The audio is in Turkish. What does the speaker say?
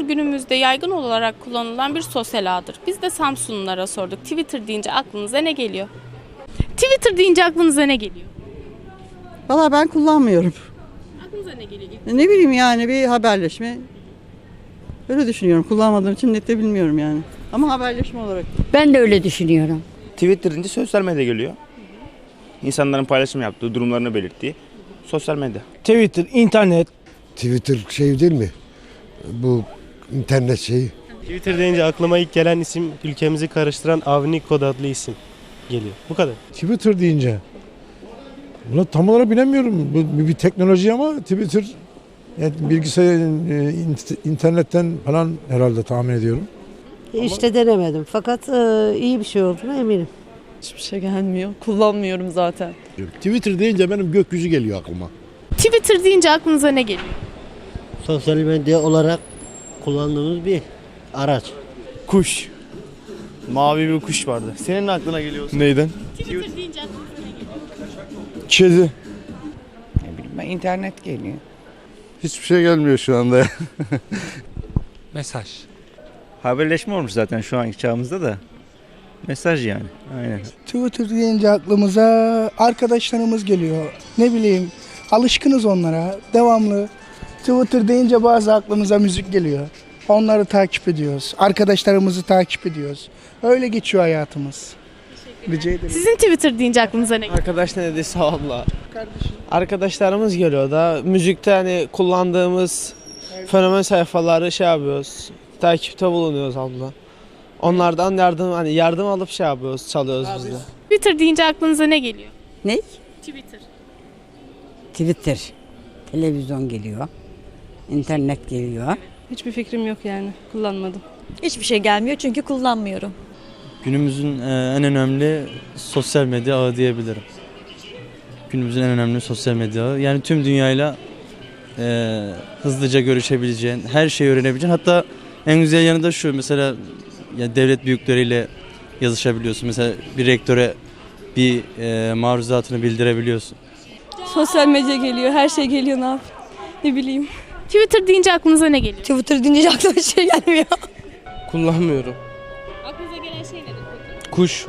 günümüzde yaygın olarak kullanılan bir sosyal ağdır. Biz de Samsunlulara sorduk. Twitter deyince aklınıza ne geliyor? Twitter deyince aklınıza ne geliyor? Valla ben kullanmıyorum. Aklınıza ne geliyor? Ne bileyim yani bir haberleşme. Öyle düşünüyorum. Kullanmadığım için net de bilmiyorum yani. Ama haberleşme olarak. Ben de öyle düşünüyorum. Twitter deyince sosyal medya geliyor. İnsanların paylaşım yaptığı, durumlarını belirttiği sosyal medya. Twitter, internet. Twitter şey değil mi? Bu internet şeyi. Twitter deyince aklıma ilk gelen isim ülkemizi karıştıran Avni Kod adlı isim geliyor. Bu kadar. Twitter deyince. Bunu tam olarak bilemiyorum. Bu bir, bir teknoloji ama Twitter yani bilgisayarın e, int- internetten falan herhalde tahmin ediyorum. İşte denemedim fakat e, iyi bir şey olduğuna eminim. Hiçbir şey gelmiyor. Kullanmıyorum zaten. Twitter deyince benim gökyüzü geliyor aklıma. Twitter deyince aklınıza ne geliyor? Sosyal medya olarak kullandığımız bir araç. Kuş. Mavi bir kuş vardı. Senin aklına geliyor. Neyden? Twitter deyince geliyor? Kedi. Ne bileyim ben internet geliyor. Hiçbir şey gelmiyor şu anda. Mesaj. Haberleşme olmuş zaten şu anki çağımızda da. Mesaj yani. Aynen. Twitter deyince aklımıza arkadaşlarımız geliyor. Ne bileyim alışkınız onlara devamlı. Twitter deyince bazı aklımıza müzik geliyor. Onları takip ediyoruz. Arkadaşlarımızı takip ediyoruz. Öyle geçiyor hayatımız. Rica ederim. Sizin Twitter deyince aklınıza ne geliyor? Arkadaş ne dedi sağ ol Arkadaşlarımız geliyor da müzikte hani kullandığımız fenomen sayfaları şey yapıyoruz. Takipte bulunuyoruz abla. Onlardan yardım hani yardım alıp şey yapıyoruz, çalıyoruz biz de. Twitter deyince aklınıza ne geliyor? Ne? Twitter. Twitter. Televizyon geliyor. İnternet geliyor. Hiçbir fikrim yok yani. Kullanmadım. Hiçbir şey gelmiyor çünkü kullanmıyorum. Günümüzün e, en önemli sosyal medya ağı diyebilirim. Günümüzün en önemli sosyal medya ağı. Yani tüm dünyayla e, hızlıca görüşebileceğin, her şeyi öğrenebileceğin. Hatta en güzel yanı da şu mesela ya devlet büyükleriyle yazışabiliyorsun. Mesela bir rektöre bir e, maruzatını bildirebiliyorsun. Sosyal medya geliyor, her şey geliyor ne yap? Ne bileyim. Twitter deyince aklınıza ne geliyor? Twitter deyince aklıma bir şey gelmiyor. Kullanmıyorum. Aklınıza gelen şey nedir peki? Kuş.